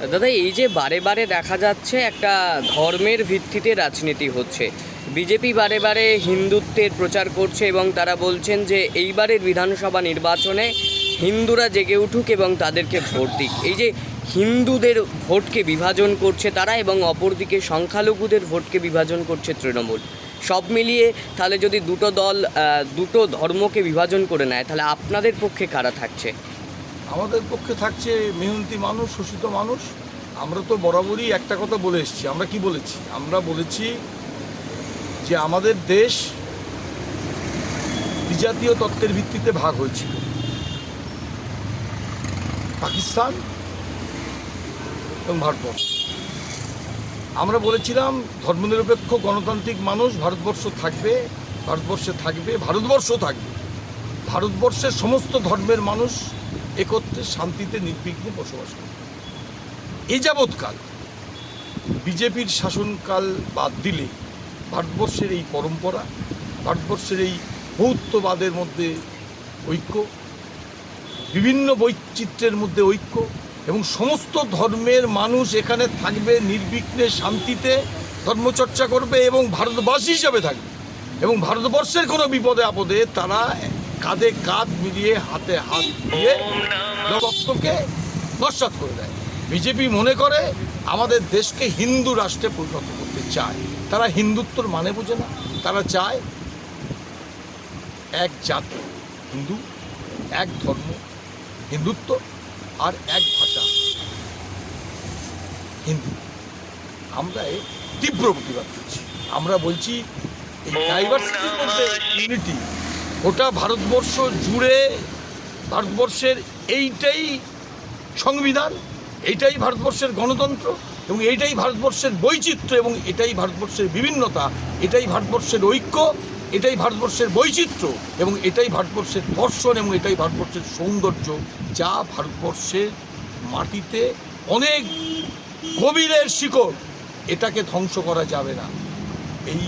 দাদা, এই যে বারে বারে দেখা যাচ্ছে একটা ধর্মের ভিত্তিতে রাজনীতি হচ্ছে। বিজেপি বারে বারে হিন্দুত্বের প্রচার করছে এবং তারা বলছেন যে এইবারের বিধানসভা নির্বাচনে হিন্দুরা জেগে উঠুক এবং তাদেরকে ভোট দিক। এই যে হিন্দুদের ভোটকে বিভাজন করছে তারা এবং অপরদিকে সংখ্যালঘুদের ভোটকে বিভাজন করছে তৃণমূল। সব মিলিয়ে তাহলে যদি দুটো দল দুটো ধর্মকে বিভাজন করে নেয়, তাহলে আপনাদের পক্ষে কারা থাকছে? আমাদের পক্ষে থাকছে মেহনতি মানুষ, শোষিত মানুষ। আমরা তো বরাবরই একটা কথা বলে এসেছি। আমরা কি বলেছি? আমরা বলেছি যে আমাদের দেশ বিজাতীয় তত্ত্বের ভিত্তিতে ভাগ হয়েছিল। পাকিস্তান এবং ভারতবর্ষ। আমরা বলেছিলাম ধর্মনিরপেক্ষ, গণতান্ত্রিক মানুষ ভারতবর্ষ থাকবে, ভারতবর্ষে থাকবে ভারতবর্ষ থাকবে। ভারতবর্ষের সমস্ত ধর্মের মানুষ একত্রে শান্তিতে, নির্বিঘ্নে বসবাস করবে এ যাবৎকাল বিজেপির শাসনকাল বাদ দিলে ভারতবর্ষের এই পরম্পরা, ভারতবর্ষের এই বহুত্ববাদের মধ্যে ঐক্য, বিভিন্ন বৈচিত্র্যের মধ্যে ঐক্য এবং সমস্ত ধর্মের মানুষ এখানে থাকবে নির্বিঘ্নে শান্তিতে, ধর্মচর্চা করবে এবং ভারতবাসী হিসাবে থাকবে। এবং ভারতবর্ষের কোনো বিপদে আপদে তারা কাঁধে কাঁধ মিলিয়ে, হাতে হাত দিয়ে তত্ত্বকে নস্বাত করে দেয়। বিজেপি মনে করে, আমাদের দেশকে হিন্দু রাষ্ট্রে পরিণত করতে চায়। তারা হিন্দুত্বর মানে বোঝে না। তারা চায় এক জাতি, হিন্দু, এক ধর্ম, হিন্দুত্ব আর এক ভাষা। হিন্দু। আমরা এর তীব্র প্রতিবাদ করছি। আমরা বলছি, এই ডাইভার্সিটির মধ্যে ইউনিটি ওটা ভারতবর্ষ জুড়ে ভারতবর্ষের এইটাই সংবিধান, এইটাই ভারতবর্ষের গণতন্ত্র এবং এইটাই ভারতবর্ষের বৈচিত্র্য এবং এটাই ভারতবর্ষের বিভিন্নতা, এটাই ভারতবর্ষের ঐক্য, এটাই ভারতবর্ষের বৈচিত্র্য এবং এটাই ভারতবর্ষের দর্শন এবং এটাই ভারতবর্ষের সৌন্দর্য, যা ভারতবর্ষের মাটিতে অনেক গভীরের শিকড়, এটাকে ধ্বংস করা যাবে না। এই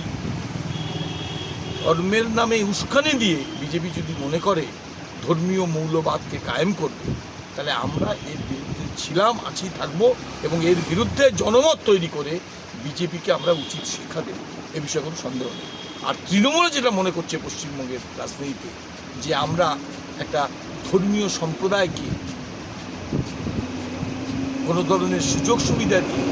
ধর্মের নামে উস্কানি দিয়ে বিজেপি যদি মনে করে ধর্মীয় মৌলবাদকে কায়েম করবে, তাহলে আমরা এর বিরুদ্ধে ছিলাম, আছি, থাকব এবং এর বিরুদ্ধে জনমত তৈরি করে বিজেপিকে আমরা উচিত শিক্ষা দেব। এ বিষয়ে কোনো সন্দেহ নেই। আর তৃণমূল যেটা মনে করছে পশ্চিমবঙ্গের রাজনীতিতে, যে আমরা একটা ধর্মীয় সম্প্রদায়কে কোনো ধরনের সুযোগ সুবিধা দিয়ে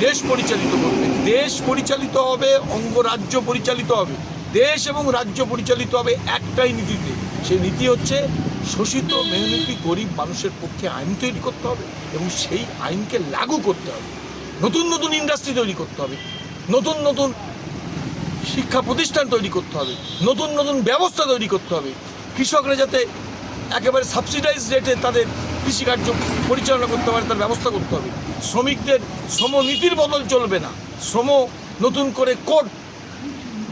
দেশ পরিচালিত করবে। দেশ পরিচালিত হবে, অঙ্গরাজ্য পরিচালিত হবে। দেশ এবং রাজ্য পরিচালিত হবে একটাই নীতিতে। সেই নীতি হচ্ছে শোষিত, মেহনতি, গরিব মানুষের পক্ষে আইন তৈরি করতে হবে এবং সেই আইনকে লাগু করতে হবে। নতুন নতুন ইন্ডাস্ট্রি তৈরি করতে হবে। নতুন নতুন শিক্ষা প্রতিষ্ঠান তৈরি করতে হবে। নতুন নতুন ব্যবস্থা তৈরি করতে হবে। কৃষকরা যাতে একেবারে সাবসিডাইজ রেটে তাদের কৃষিকার্য পরিচালনা করতে পারে, তার ব্যবস্থা করতে হবে। শ্রমিকদের শ্রমনীতির বদল চলবে না। শ্রম নতুন করে কোড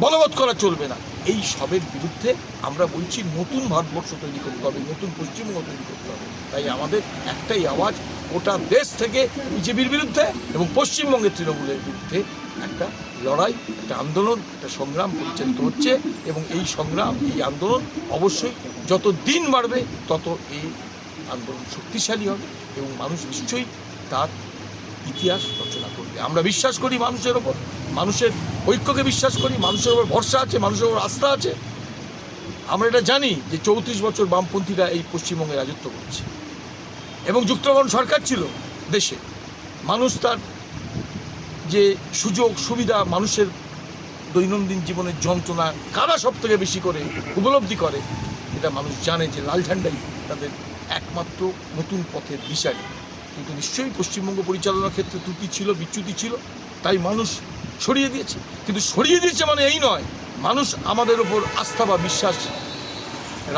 বলবৎ করা চলবে না। এই সবের বিরুদ্ধে আমরা বলছি নতুন ভারতবর্ষ তৈরি করতে হবে, নতুন পশ্চিমবঙ্গ তৈরি করতে হবে। তাই আমাদের একটাই আওয়াজ, গোটা দেশ থেকে বিজেপির বিরুদ্ধে এবং পশ্চিমবঙ্গের তৃণমূলের বিরুদ্ধে একটা লড়াই, একটা আন্দোলন, একটা সংগ্রাম পরিচালিত হচ্ছে এবং এই সংগ্রাম, এই আন্দোলন অবশ্যই যত দিন বাড়বে তত এই আন্দোলন শক্তিশালী হবে এবং মানুষ নিশ্চয়ই তার ইতিহাস রচনা করবে। আমরা বিশ্বাস করি মানুষের ওপর, মানুষের ঐক্যকে বিশ্বাস করি, মানুষের ওপর ভরসা আছে, মানুষের ওপর আস্থা আছে। আমরা এটা জানি যে চৌত্রিশ বছর বামপন্থীরা এই পশ্চিমবঙ্গে রাজত্ব করছে। এবং যুক্তফ্রন্ট সরকার ছিল দেশে। মানুষ তার যে সুযোগ, সুবিধা, মানুষের দৈনন্দিন জীবনের যন্ত্রণা কারা সব থেকে বেশি করে, উপলব্ধি করে, এটা মানুষ জানে যে লাল ঝান্ডাই তাদের একমাত্র নতুন পথের দিশারি কিন্তু নিশ্চয়ই পশ্চিমবঙ্গ পরিচালনার ক্ষেত্রে ত্রুটি ছিল, বিচ্যুতি ছিল। তাই মানুষ সরিয়ে দিয়েছে। কিন্তু সরিয়ে দিয়েছে মানে এই নয়, মানুষ আমাদের ওপর আস্থা বা বিশ্বাস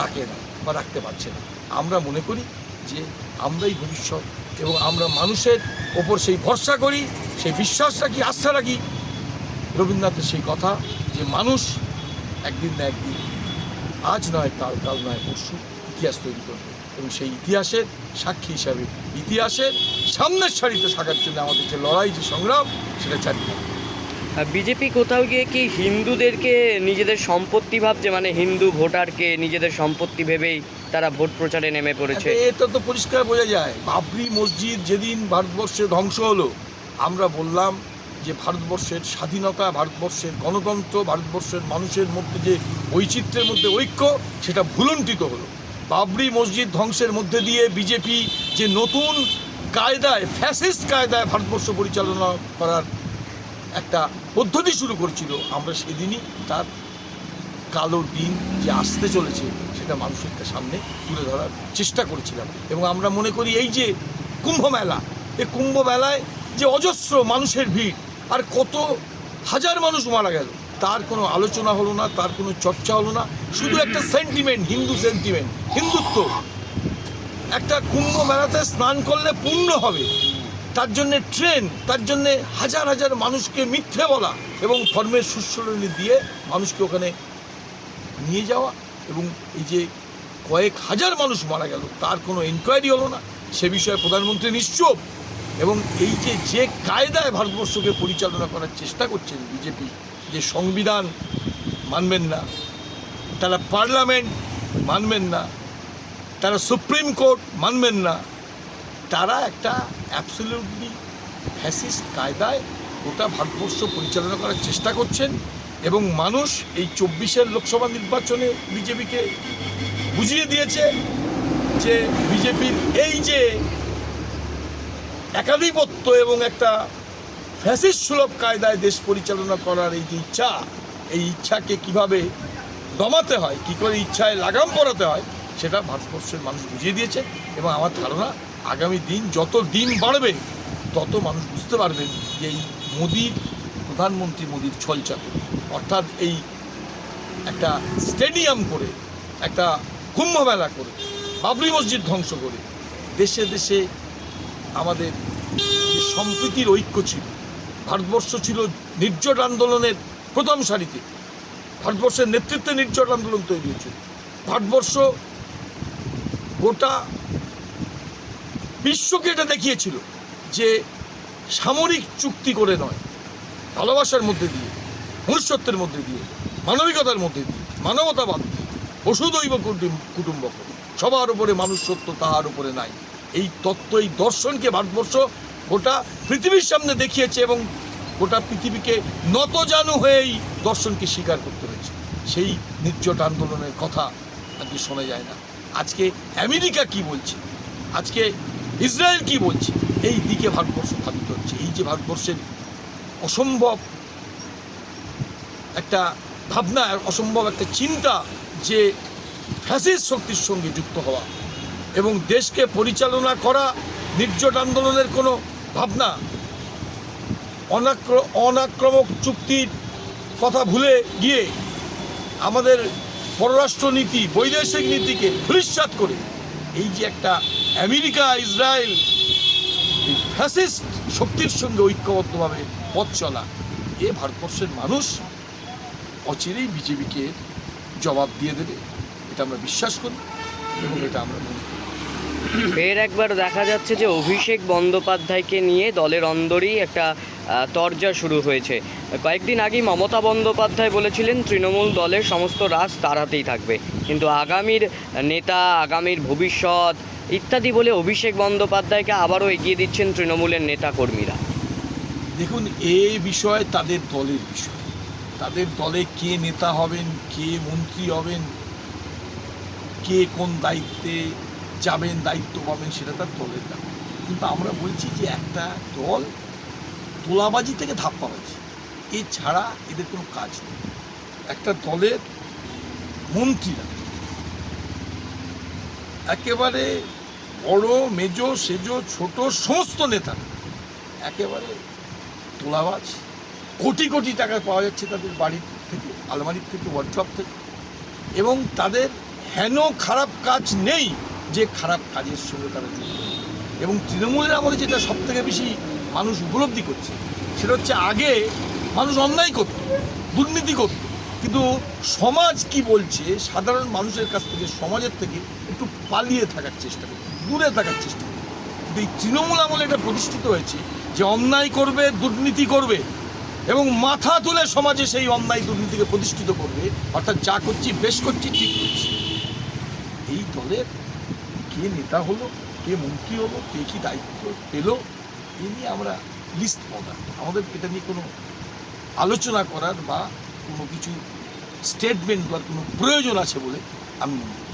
রাখে না বা রাখতে পারছে না। আমরা মনে করি যে আমরাই ভবিষ্যৎ এবং আমরা মানুষের ওপর সেই ভরসা করি, সেই বিশ্বাস রাখি, আস্থা রাখি। রবীন্দ্রনাথের সেই কথা যে মানুষ একদিন না একদিন, আজ নয়, কাল কাল নয়, পরশু ইতিহাস তৈরি করবে এবং সেই ইতিহাসের সাক্ষী হিসাবে ইতিহাসের সামনের সারিতে থাকার জন্য আমাদের যে লড়াই, যে সংগ্রাম, সেটা চালিয়ে। বিজেপি কোথাও গিয়ে কি হিন্দুদেরকে নিজেদের সম্পত্তি ভাবছে? মানে হিন্দু ভোটারকে নিজেদের সম্পত্তি ভেবেই তারা ভোট প্রচারে নেমে পড়েছে। এটা তো পরিষ্কার বোঝা যায়। বাবরি মসজিদ যেদিন ভারতবর্ষে ধ্বংস হলো, আমরা বললাম যে ভারতবর্ষের স্বাধীনতা, ভারতবর্ষের গণতন্ত্র, ভারতবর্ষের মানুষের মধ্যে যে বৈচিত্র্যের মধ্যে ঐক্য, সেটা ভুলুণ্ঠিত হলো। বাবরি মসজিদ ধ্বংসের মধ্যে দিয়ে বিজেপি যে নতুন কায়দায়, ফ্যাসিস্ট কায়দায় ভারতবর্ষ পরিচালনা করার একটা পদ্ধতি শুরু করছিল। আমরা সেদিনই তার কালো দিন যে আসতে চলেছে, সেটা মানুষের সামনে তুলে ধরার চেষ্টা করেছিলাম। এবং আমরা মনে করি এই যে কুম্ভ মেলা এই কুম্ভ মেলায় যে অজস্র মানুষের ভিড়, আর কত হাজার মানুষ মারা গেল, তার কোনো আলোচনা হলো না, তার কোনো চর্চা হলো না। শুধু একটা সেন্টিমেন্ট হিন্দু সেন্টিমেন্ট হিন্দুত্ব একটা কুম্ভ মেলাতে স্নান করলে পূর্ণ হবে। তার জন্যে ট্রেন তার জন্যে হাজার হাজার মানুষকে মিথ্যে বলা এবং ধর্মের সুস্মরণী দিয়ে মানুষকে ওখানে নিয়ে যাওয়া এবং এই যে কয়েক হাজার মানুষ মারা গেল, তার কোনো এনকোয়ারি হলো না। সে বিষয়ে প্রধানমন্ত্রী নিশ্চুপ। এবং এই যে যে কায়দায় ভারতবর্ষকে পরিচালনা করার চেষ্টা করছেন বিজেপি, যে সংবিধান মানবেন না, তারা পার্লামেন্ট মানবেন না, তারা সুপ্রিম কোর্ট মানবেন না, তারা একটা অ্যাবসলিউটলি ফ্যাসিস্ট কায়দায় গোটা ভারতবর্ষ পরিচালনা করার চেষ্টা করছেন এবং মানুষ এই চব্বিশের লোকসভা নির্বাচনে বিজেপিকে বুঝিয়ে দিয়েছে যে বিজেপির এই যে একাধিপত্য এবং একটা ফ্যাসিস্ট সুলভ কায়দায় দেশ পরিচালনা করার এই যে ইচ্ছা, এই ইচ্ছাকে কীভাবে দমাতে হয়, কি করে ইচ্ছায় লাগাম পরাতে হয়, সেটা ভারতবর্ষের মানুষ বুঝিয়ে দিয়েছে এবং আমার ধারণা আগামী দিন যত দিন বাড়বে, তত মানুষ বুঝতে পারবেন যে এই মোদির, প্রধানমন্ত্রী মোদির ছলচাতুরি অর্থাৎ এই একটা স্টেডিয়াম করে, একটা কুম্ভ মেলা করে, বাবরি মসজিদ ধ্বংস করে, দেশে দেশে আমাদের সম্প্রীতির ঐক্য ছিল, ভারতবর্ষ ছিল নির্জট আন্দোলনের প্রথম সারিতে। ভারতবর্ষের নেতৃত্বে নির্জট আন্দোলন তৈরি হয়েছিল। ভারতবর্ষ গোটা বিশ্বকে এটা দেখিয়েছিল যে সামরিক চুক্তি করে নয়, ভালোবাসার মধ্যে দিয়ে, মনুষ্যত্বের মধ্যে দিয়ে, মানবিকতার মধ্যে দিয়ে, মানবতাবাদ দিয়ে বসুদৈব কুটুম কুটুম্বক। সবার উপরে মানুষ সত্য তাহার উপরে নাই। এই তত্ত্ব, এই দর্শনকে ভারতবর্ষ গোটা পৃথিবীর সামনে দেখিয়েছে এবং গোটা পৃথিবীকে নতজানু হয়ে এই দর্শনকে স্বীকার করতে হয়েছে। সেই নির্জট আন্দোলনের কথা আজকে শোনা যায় না। আজকে আমেরিকা কি বলছে? আজকে ইসরায়েল কি বলছে? এই দিকে ভারতবর্ষ ধাবিত হচ্ছে। এই যে ভারতবর্ষের অসম্ভব একটা ভাবনা, অসম্ভব একটা চিন্তা যে ফ্যাসিস্ট শক্তির সঙ্গে যুক্ত হওয়া এবং দেশকে পরিচালনা করা নির্জট আন্দোলনের কোনো ভাবনা, অনাক্র, অনাক্রমক চুক্তির কথা ভুলে গিয়ে আমাদের পররাষ্ট্র নীতি বৈদেশিক নীতিকে ধূলিসাৎ করে, এই যে একটা আমেরিকা, ইসরায়েল ফ্যাসিস্ট শক্তির সঙ্গে ঐক্যবদ্ধভাবে পথ চলা। এ ভারতবর্ষের মানুষ অচিরেই বিজেপিকে জবাব দিয়ে দেবে, এটা আমরা বিশ্বাস করি এবং এটা আমরা মনে ফের একবার দেখা যাচ্ছে যে অভিষেক বন্দ্যোপাধ্যায়কে নিয়ে দলের অন্দরই একটা তরজা শুরু হয়েছে। কয়েকদিন আগেই মমতা বন্দ্যোপাধ্যায় বলেছিলেন, তৃণমূল দলের সমস্ত রাজ তারাতেই থাকবে। কিন্তু আগামীর নেতা, আগামীর ভবিষ্যৎ ইত্যাদি বলে অভিষেক বন্দ্যোপাধ্যায়কে আবারও এগিয়ে দিচ্ছেন তৃণমূলের নেতা কর্মীরা দেখুন, এই বিষয় তাদের দলের বিষয়। তাদের দলে কে নেতা হবেন, কে মন্ত্রী হবেন, কে কোন দায়িত্বে যাবেন, দায়িত্ব পাবেন, সেটা তার দলের ব্যাপার। কিন্তু আমরা বলছি যে একটা দল তোলাবাজি থেকে ধাপ্পাবাজি। এছাড়া এদের কোনো কাজ নেই। একটা দলের মন্ত্রীরা একেবারে বড়, মেজ, সেজ, ছোট, সমস্ত নেতা। একেবারে তোলাবাজ। কোটি কোটি টাকা পাওয়া যাচ্ছে তাদের বাড়ির থেকে, আলমারির থেকে ওয়ার্ড্রপ থেকে। এবং তাদের হেন খারাপ কাজ নেই যে খারাপ কাজের সঙ্গে তারা যুক্ত। এবং তৃণমূলের আমলে যেটা সব থেকে বেশি মানুষ উপলব্ধি করছে, সেটা হচ্ছে আগে মানুষ অন্যায় করত, দুর্নীতি করত। কিন্তু সমাজ কি বলছে, সাধারণ মানুষের কাছ থেকে, সমাজের থেকে একটু পালিয়ে থাকার চেষ্টা করত দূরে থাকার চেষ্টা করত কিন্তু এই তৃণমূল আমলে এটা প্রতিষ্ঠিত হয়েছে যে অন্যায় করবে, দুর্নীতি করবে এবং মাথা তুলে সমাজে সেই অন্যায় দুর্নীতিকে প্রতিষ্ঠিত করবে, অর্থাৎ যা করছি, বেশ করছি, ঠিক করছি। এই দলের কে নেতা হলো, কে মন্ত্রী হলো, কে কি দায়িত্ব পেল এই নিয়ে আমরা লিস্ট পড়া আমাদের এটা নিয়ে কোনো আলোচনা করার বা কোনো কিছু স্টেটমেন্ট বা কোনো প্রয়োজন আছে বলে আমি মনে করি।